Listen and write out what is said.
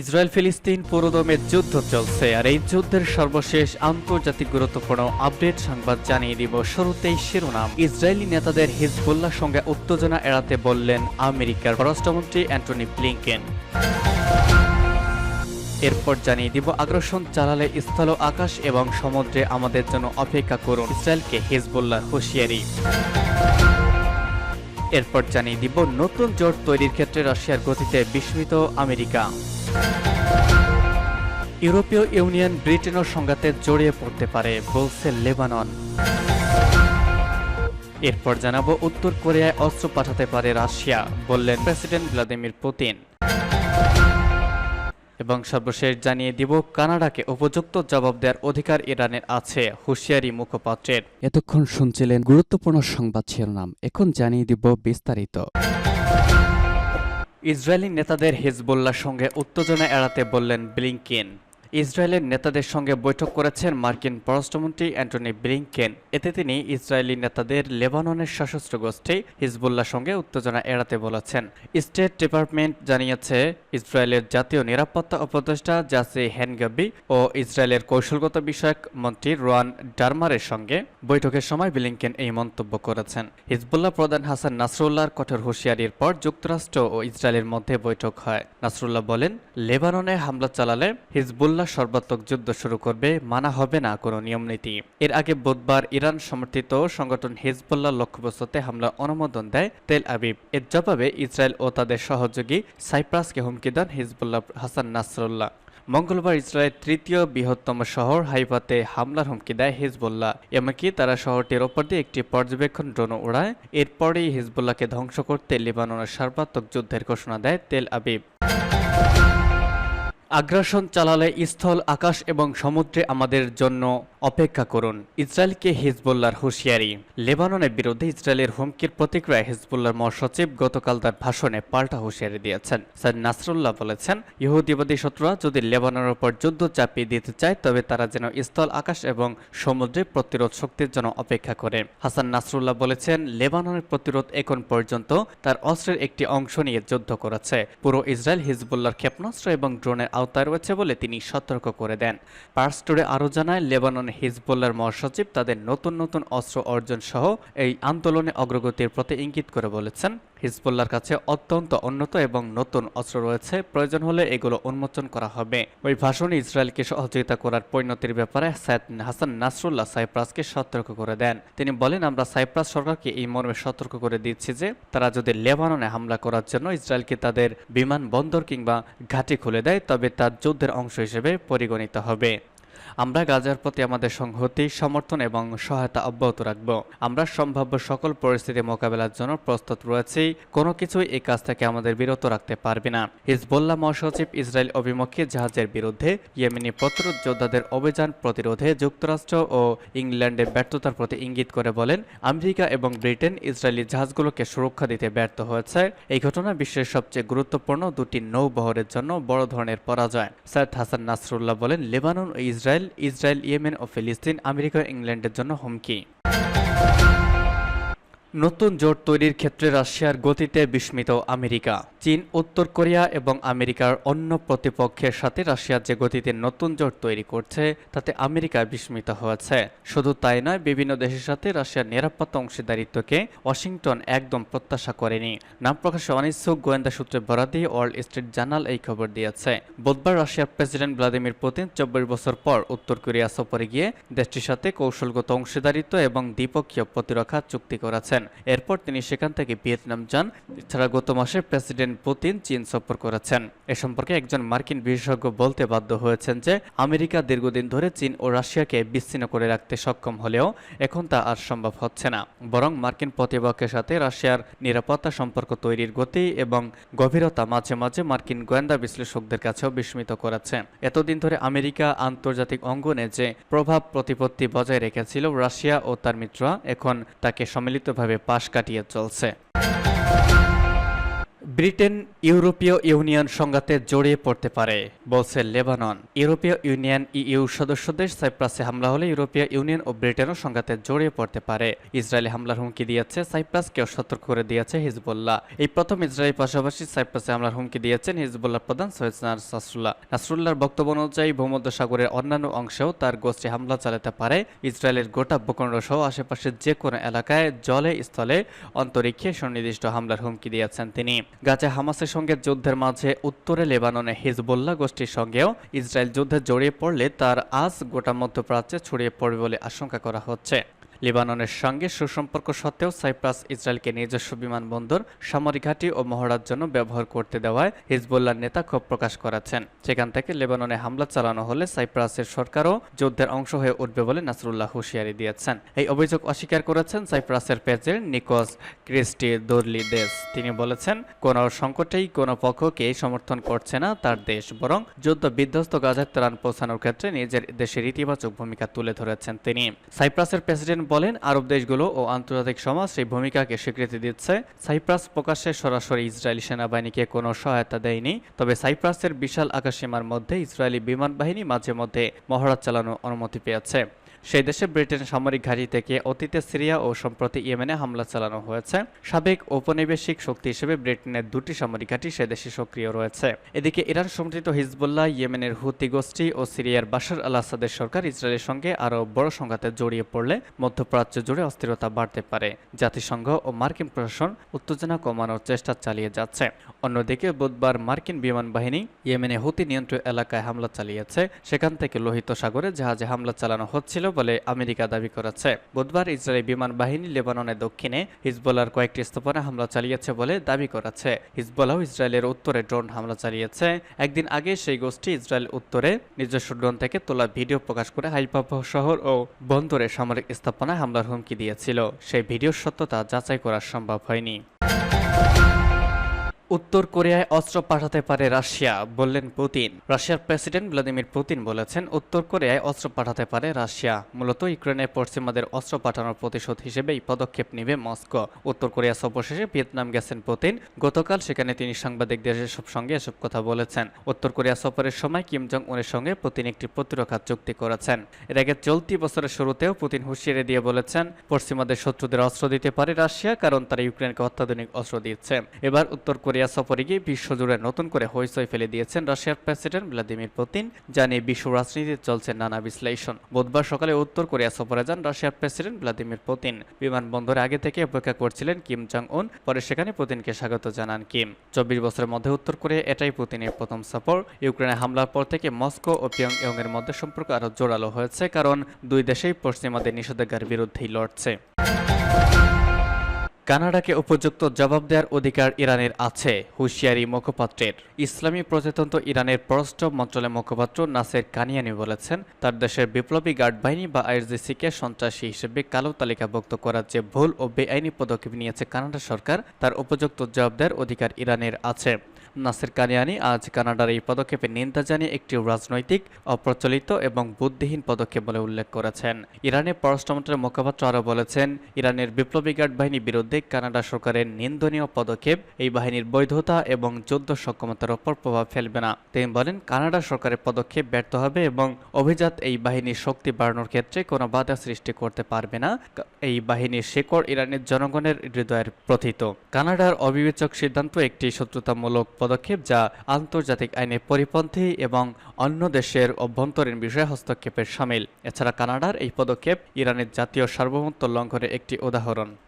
Israel ফিলিস্তিন পুরোদমে যুদ্ধ চলছে, আর এই যুদ্ধের সর্বশেষ আন্তর্জাতিক গুরুত্বপূর্ণ আপডেট সংবাদ জানিয়ে দিব শুরুতেই শিরোনাম। ইসরায়েলি নেতাদের হিজবুল্লাহ সঙ্গে উত্তেজনা এড়াতে বললেন আমেরিকার পররাষ্ট্রমন্ত্রী অ্যান্টনি ব্লিংকেন। এরপর জানিয়ে দিব আগ্রাসন চালালে স্থল আকাশ এবং সমুদ্রে আমাদের জন্য অপেক্ষা করুন ইসরায়েলকে হিজবুল্লাহ হুঁশিয়ারি। এরপর জানিয়ে দিব নতুন জোট তৈরির ক্ষেত্রে রাশিয়ার গতিতে বিস্মিত আমেরিকা। ইউরোপীয় ইউনিয়ন ব্রিটেনের সংঘাতে জড়িয়ে পড়তে পারে বলছে লেবানন। এরপর জানাব উত্তর কোরিয়ায় অস্ত্র পাঠাতে পারে রাশিয়া, বললেন প্রেসিডেন্ট ভ্লাদিমির পুতিন। এবং সর্বশেষ জানিয়ে দিব, কানাডাকে উপযুক্ত জবাব দেওয়ার অধিকার ইরানের আছে, হুঁশিয়ারি মুখপাত্রের। এতক্ষণ শুনছিলেন গুরুত্বপূর্ণ সংবাদ শিরোনাম, এখন জানিয়ে দিব বিস্তারিত। ইসরায়েলি নেতাদের হিজবুল্লাহর সঙ্গে উত্তেজনা এড়াতে বললেন ব্লিংকেন। ইসরায়েলের নেতাদের সঙ্গে বৈঠক করেছেন মার্কিন পররাষ্ট্রমন্ত্রী অ্যান্টনি ব্লিংকেন। এতে তিনি ইসরায়েলি নেতাদের লেবাননের সশস্ত্র গোষ্ঠী হিজবুল্লাহর সঙ্গে উত্তেজনা এড়াতে বলেছেন। স্টেট ডিপার্টমেন্ট জানিয়েছে ইসরায়েলের জাতীয় নিরাপত্তা উপদেষ্টা জাসি হেনগাবি ও ইসরায়েলের কৌশলগত বিষয়ক মন্ত্রী রোয়ান ডারমারের সঙ্গে বৈঠকের সময় ব্লিংকেন এই মন্তব্য করেছেন। হিজবুল্লাহ প্রধান হাসান নাসরুল্লাহর কঠোর হুঁশিয়ারির পর যুক্তরাষ্ট্র ও ইসরায়েলের মধ্যে বৈঠক হয়। নাসরুল্লাহ বলেন, লেবাননে হামলা চালালে হিজবুল্লাহ সর্বাত্মক যুদ্ধ শুরু করবে, মানা হবে না কোনো নিয়মনীতি এর আগে বুধবার ইরান সমর্থিত সংগঠন হিজবুল্লাহ লক্ষ্যবস্তুতে হামলা অনুমোদন দেয় তেল আবিব। এর জবাবে ইসরায়েল ও তাদের সহযোগী সাইপ্রাসকে হুমকি দেন হিজবুল্লাহ হাসান নাসরুল্লাহ। মঙ্গলবার ইসরায়েলের তৃতীয় বৃহত্তম শহর হাইফাতে হামলার হুমকি দেয় হিজবুল্লাহ। এমনকি তারা শহরটির ওপর দিয়ে একটি পর্যবেক্ষণ ড্রোন উড়ায়। এরপরেই হিজবুল্লাহকে ধ্বংস করতে লিবাননের সর্বাত্মক যুদ্ধের ঘোষণা দেয় তেল আবিব। আগ্রাসন চালালে স্থল, আকাশ এবং সমুদ্রে আমাদের জন্য অপেক্ষা করুন। ইসরায়েলকে হিজবুল্লাহর হুঁশিয়ারি। লেবাননের বিরুদ্ধে ইসরায়েলের হুমকির প্রতিক্রিয়া হিজবুল্লাহর মহাসচিব গতকাল তার ভাষণে পাল্টা হুঁশিয়ারি দিয়েছেন। স্যার নাসরুল্লাহ বলেছেন, ইহুদিবাদী শত্রুরা যদি লেবাননের উপর যুদ্ধ চাপিয়ে দিতে চায়, তবে তারা যেন স্থল, আকাশ এবং সমুদ্রে প্রতিরোধ শক্তির জন্য অপেক্ষা করে। হাসান নাসরুল্লাহ বলেছেন, লেবাননের প্রতিরোধ এখন পর্যন্ত তার অস্ত্রের একটি অংশ নিয়ে যুদ্ধ করেছে। পুরো ইসরায়েল হিজবুল্লাহর ক্ষেপণাস্ত্র এবং ড্রোনের আওতায় রয়েছে বলে তিনি সতর্ক করে দেন। পার্সটোরে আরও জানায়, লেবানন হিজবুল্লার মহাসচিব তাদের নতুন নতুন অস্ত্র অর্জন সহ এই আন্দোলনে অগ্রগতির প্রতি ইঙ্গিত করে বলেছেন। হিজবুল্লাহর কাছে অত্যন্ত উন্নত এবং নতুন অস্ত্র রয়েছে। প্রয়োজন হলে এগুলো উন্মোচন করা হবে। ওই ভাষণে ইসরায়েলকে সহযোগিতা করার পরিণতির ব্যাপারে সাইদ হাসান নাসরুল্লাহ সাইপ্রাসকে সতর্ক করে দেন। তিনি বলেন, আমরা সাইপ্রাস সরকারকে এই মর্মে সতর্ক করে দিচ্ছি যে, তারা যদি লেবাননে হামলা করার জন্য ইসরায়েলকে তাদের বিমান বন্দর কিংবা ঘাঁটি খুলে দেয়, তবে তার যুদ্ধের অংশ হিসেবে পরিগণিত হবে। আমরা গাজার প্রতি আমাদের সংহতি, সমর্থন এবং সহায়তা অব্যাহত রাখব। আমরা সম্ভাব্য সকল পরিস্থিতি মোকাবেলার জন্য প্রস্তুত রয়েছি। কোনো কিছুই এই কাজ থেকে আমাদের বিরত রাখতে পারবে না। হিজবুল্লাহ মহাসচিব ইসরায়েল অভিমুখী জাহাজের বিরুদ্ধে ইয়েমেনি প্রতিরোধ যোদ্ধাদের অভিযান প্রতিরোধে যুক্তরাষ্ট্র ও ইংল্যান্ডের ব্যর্থতার প্রতি ইঙ্গিত করে বলেন, আমেরিকা এবং ব্রিটেন ইসরায়েলি জাহাজগুলোকে সুরক্ষা দিতে ব্যর্থ হয়েছে। এই ঘটনা বিশ্বের সবচেয়ে গুরুত্বপূর্ণ দুটি নৌবহরের জন্য বড় ধরনের পরাজয়। সৈয়দ হাসান নাসরুল্লাহ বলেন, লেবানন ও ইসরায়েল ইসরায়েল ইয়েমেন ও ফিলিস্তিন আমেরিকা ইংল্যান্ডের জন্য হুমকি। নতুন জোট তৈরির ক্ষেত্রে রাশিয়ার গতিতে বিস্মিত আমেরিকা। চীন, উত্তর কোরিয়া এবং আমেরিকার অন্য প্রতিপক্ষের সাথে রাশিয়ার যে গতিতে নতুন জোট তৈরি করছে, তাতে আমেরিকা বিস্মিত হয়েছে। শুধু তাই নয়, বিভিন্ন দেশের সাথে রাশিয়ার নিরাপত্তা অংশীদারিত্বকে ওয়াশিংটন একদম প্রত্যাশা করেনি। নাম প্রকাশে অনিচ্ছুক গোয়েন্দা সূত্রে বরাদ, ওয়ার্ল্ড স্ট্রিট জার্নাল এই খবর দিয়েছে। বুধবার রাশিয়ার প্রেসিডেন্ট ভ্লাদিমির পুতিন চব্বিশ বছর পর উত্তর কোরিয়া সফরে গিয়ে দেশটির সাথে কৌশলগত অংশীদারিত্ব এবং দ্বিপক্ষীয় প্রতিরক্ষা চুক্তি করেছেন। এরপর তিনি সেখান থেকে ভিয়েতনাম যান, এছাড়া গত মাসে প্রেসিডেন্ট পুতিন চীন সফর করেছেন। এ সম্পর্কে একজন মার্কিন বিশেষজ্ঞ বলতে বাধ্য হয়েছেন যে, আমেরিকা দীর্ঘদিন ধরে চীন ও রাশিয়াকে বিচ্ছিন্ন করে রাখতে সক্ষম হলেও এখন তা আর সম্ভব হচ্ছে না। বরং মার্কিন প্রতিপক্ষের সাথে রাশিয়ার নিরাপত্তা সম্পর্ক তৈরির গতি এবং গভীরতা মাঝে মাঝে মার্কিন গোয়েন্দা বিশ্লেষকদের কাছেও বিস্মিত করেছে। এতদিন ধরে আমেরিকা আন্তর্জাতিক অঙ্গনে যে প্রভাব প্রতিপত্তি বজায় রেখেছিল, রাশিয়া ও তার মিত্ররা এখন তাকে সম্মিলিতভাবে পাশ কাটিয়ে চলছে। ব্রিটেন ইউরোপীয় ইউনিয়ন সংঘাতে জড়িয়ে পড়তে পারে, বলছে লেবানন। ইউরোপীয় ইউনিয়ন ইউ সদস্য দেশ সাইপ্রাসে হামলা হলে ইউরোপীয় ইউনিয়ন ও ব্রিটেনও সংঘাতে জড়িয়ে পড়তে পারে। ইসরায়েলি হামলার হুমকি দিয়েছে সাইপ্রাসকেও সতর্ক করে দিয়েছে হিজবুল্লাহ। এই প্রথম ইসরায়েলের পাশাপাশি সাইপ্রাসে হামলার হুমকি দিয়েছেন হিজবুল্লাহ প্রধান সৈয়দ নাসরুল্লাহ। নাসরুল্লাহর বক্তব্য অনুযায়ী ভূমধ্য সাগরের অন্যান্য অংশেও তার গোষ্ঠী হামলা চালাতে পারে। ইসরায়েলের গোটা ভূখণ্ড সহ আশেপাশের যে কোনো এলাকায় জলে স্থলে অন্তরিক্ষে সুনির্দিষ্ট হামলার হুমকি দিয়েছেন তিনি। গাজা হামাসের সঙ্গে যুদ্ধের মাঝে উত্তরে লেবাননে হিজবুল্লাহ গোষ্ঠীর সঙ্গেও ইসরায়েল যুদ্ধে জড়িয়ে পড়লে তার আজ গোটা মধ্যপ্রাচ্যে ছড়িয়ে পড়বে বলে আশঙ্কা করা হচ্ছে। লেবাননের সঙ্গে সুসম্পর্ক সত্ত্বেও সাইপ্রাস ইসরায়েলকে নিজস্ব বিমানবন্দর, সামরিক ঘাঁটি ও মহড়ার জন্য ব্যবহার করতে দেওয়ায় হিজবুল্লাহর নেতা ক্ষোভ প্রকাশ করেছেন। সেখান থেকে লেবাননে হামলা চালানো হলে সাইপ্রাসের সরকারও যুদ্ধের অংশ হয়ে উঠবে বলে নাসরুল্লাহ হুঁশিয়ারি দিয়েছেন। এই অভিযোগ অস্বীকার করেছেন সাইপ্রাসের প্রেসিডেন্ট নিকোস ক্রিস্টি দোরলিদেস তিনি বলেছেন, কোন সংকটেই কোনো পক্ষকে সমর্থন করছে না তার দেশ, বরং যুদ্ধ বিধ্বস্ত গাজায় ত্রাণ পৌঁছানোর ক্ষেত্রে নিজের দেশের ইতিবাচক ভূমিকা তুলে ধরেছেন তিনি। সাইপ্রাসের প্রেসিডেন্ট বলেন, আরব দেশগুলো ও আন্তর্জাতিক সমাজ সেই ভূমিকাকে স্বীকৃতি দিচ্ছে। সাইপ্রাস প্রকাশ্যে সরাসরি ইসরায়েলি সেনাবাহিনীকে কোনো সহায়তা দেয়নি, তবে সাইপ্রাসের বিশাল আকাশসীমার মধ্যে ইসরায়েলি বিমান বাহিনী মাঝে মধ্যে মহড়া চালানোর অনুমতি পেয়েছে। সেই দেশে ব্রিটেন সামরিক ঘাঁটি থেকে অতীতে সিরিয়া ও সম্প্রতি ইয়েমেনে হামলা চালানো হয়েছে। সাবেক ঔপনিবেশিক শক্তি হিসেবে ব্রিটেনের দুটি সামরিক ঘাঁটি সে দেশে সক্রিয় রয়েছে। এদিকে ইরান সমর্থিত হিজবুল্লাহ, ইয়েমেনের হুতি গোষ্ঠী ও সিরিয়ার বাশার আল আসাদের সরকার ইসরায়েলের সঙ্গে আরও বড় সংঘাতে জড়িয়ে পড়লে মধ্যপ্রাচ্য জুড়ে অস্থিরতা বাড়তে পারে। জাতিসংঘ ও মার্কিন প্রশাসন উত্তেজনা কমানোর চেষ্টা চালিয়ে যাচ্ছে। অন্যদিকে বুধবার মার্কিন বিমান বাহিনী ইয়েমেনে হুতি নিয়ন্ত্রিত এলাকায় হামলা চালিয়েছে। সেখান থেকে লোহিত সাগরে জাহাজে হামলা চালানো হচ্ছিল বলে আমেরিকা দাবি করেছে। বুধবার ইসরায়েলি বিমান বাহিনী লেবাননের দক্ষিণে হিজবুল্লার কয়েকটি স্থাপনা হামলা চালিয়েছে বলে দাবি করেছে। হিজবুল্লাহ ইসরায়েলের উত্তরে ড্রোন হামলা চালিয়েছে। একদিন আগে সেই গোষ্ঠী ইসরায়েল উত্তরে নিজস্ব ড্রোন থেকে তোলা ভিডিও প্রকাশ করে হাইপাপ শহর ও বন্দরে সামরিক স্থাপনায় হামলার হুমকি দিয়েছিল। সেই ভিডিওর সত্যতা যাচাই করা সম্ভব হয়নি। উত্তর কোরিয়ায় অস্ত্র পাঠাতে পারে রাশিয়া, বললেন পুতিন। রাশিয়ার প্রেসিডেন্ট ভ্লাদিমির পুতিন বলেছেন, উত্তর কোরিয়ায় অস্ত্র পাঠাতে পারে রাশিয়া। মূলত ইউক্রেনে পশ্চিমাদের অস্ত্র পাঠানোর প্রতিশোধ হিসেবে এই পদক্ষেপ নেবে মস্কো। উত্তর কোরিয়া সফর শেষে ভিয়েতনাম গেছেন পুতিন। গতকাল সেখানে তিনি সাংবাদিকদের এসব সঙ্গে এসব কথা বলেছেন। উত্তর কোরিয়া সফরের সময় কিম জং উনের সঙ্গে পুতিন একটি প্রতিরক্ষা চুক্তি করেছেন। এর আগে চলতি বছরের শুরুতেও পুতিন হুঁশিয়ারি দিয়ে বলেছেন, পশ্চিমাদের শত্রুদের অস্ত্র দিতে পারে রাশিয়া, কারণ তারা ইউক্রেনকে অত্যাধুনিক অস্ত্র দিচ্ছে। এবার উত্তর কোরিয়া সফরে গিয়ে বিশ্বজুড়ে নতুন করে হইচই ফেলে দিয়েছেন রাশিয়ার প্রেসিডেন্ট ভ্লাদিমির পুতিন, জানিয়ে বিশ্ব রাজনীতিতে চলছে নানা বিশ্লেষণ। বুধবার সকালে উত্তর কোরিয়া সফরে যান রাশিয়ার প্রেসিডেন্ট ভ্লাদিমির পুতিন। বিমানবন্দরে আগে থেকে অপেক্ষা করছিলেন কিম জং উন পরে সেখানে পুতিনকে স্বাগত জানান কিম। চব্বিশ বছরের মধ্যে উত্তর কোরিয়া এটাই পুতিনের প্রথম সফর। ইউক্রেনে হামলার পর থেকে মস্কো ও পিয়ং এর মধ্যে সম্পর্ক আরও জোরালো হয়েছে, কারণ দুই দেশেই পশ্চিমাদের নিষেধাজ্ঞার বিরুদ্ধেই লড়ছে। কানাডাকে উপযুক্ত জবাব দেওয়ার অধিকার ইরানের আছে, হুঁশিয়ারি মুখপাত্রের। ইসলামী প্রজাতন্ত্র ইরানের পররাষ্ট্র মন্ত্রণালয়ের মুখপাত্র নাসের কানিয়ানি বলেছেন, তার দেশের বিপ্লবী গার্ড বাহিনী বা আইআরজিসিকে সন্ত্রাসী হিসেবে কালো তালিকাভুক্ত করার যে ভুল ও বেআইনি পদক্ষেপ নিয়েছে কানাডা সরকার, তার উপযুক্ত জবাব দেওয়ার অধিকার ইরানের আছে। নাসের কানিয়ানি আজ কানাডার এই পদক্ষেপে নিন্দা জানিয়ে একটি রাজনৈতিক, অপ্রচলিত এবং বুদ্ধিহীন পদক্ষেপ বলে উল্লেখ করেছেন। ইরানের পররাষ্ট্রমন্ত্রীর মুখপাত্র আরও বলেছেন, ইরানের বিপ্লবী গার্ড বাহিনীর বিরুদ্ধে কানাডা সরকারের নিন্দনীয় পদক্ষেপ, এই বাহিনীর বৈধতা এবং যুদ্ধ সক্ষমতার ওপর প্রভাব ফেলবে না। তিনি বলেন, কানাডা সরকারের পদক্ষেপ ব্যর্থ হবে এবং অভিজাত এই বাহিনীর শক্তি বাড়ানোর ক্ষেত্রে কোনো বাধা সৃষ্টি করতে পারবে না। এই বাহিনীর শেকড় ইরানের জনগণের হৃদয়ের প্রথিত। কানাডার অবিবেচক সিদ্ধান্ত একটি শত্রুতামূলক পদক্ষেপ যা আন্তর্জাতিক আইনে পরিপন্থী এবং অন্য দেশের অভ্যন্তরীণ বিষয়ে হস্তক্ষেপের সামিল। এছাড়া কানাডার এই পদক্ষেপ ইরানের জাতীয় সার্বভৌমত্ব লঙ্ঘনের একটি উদাহরণ।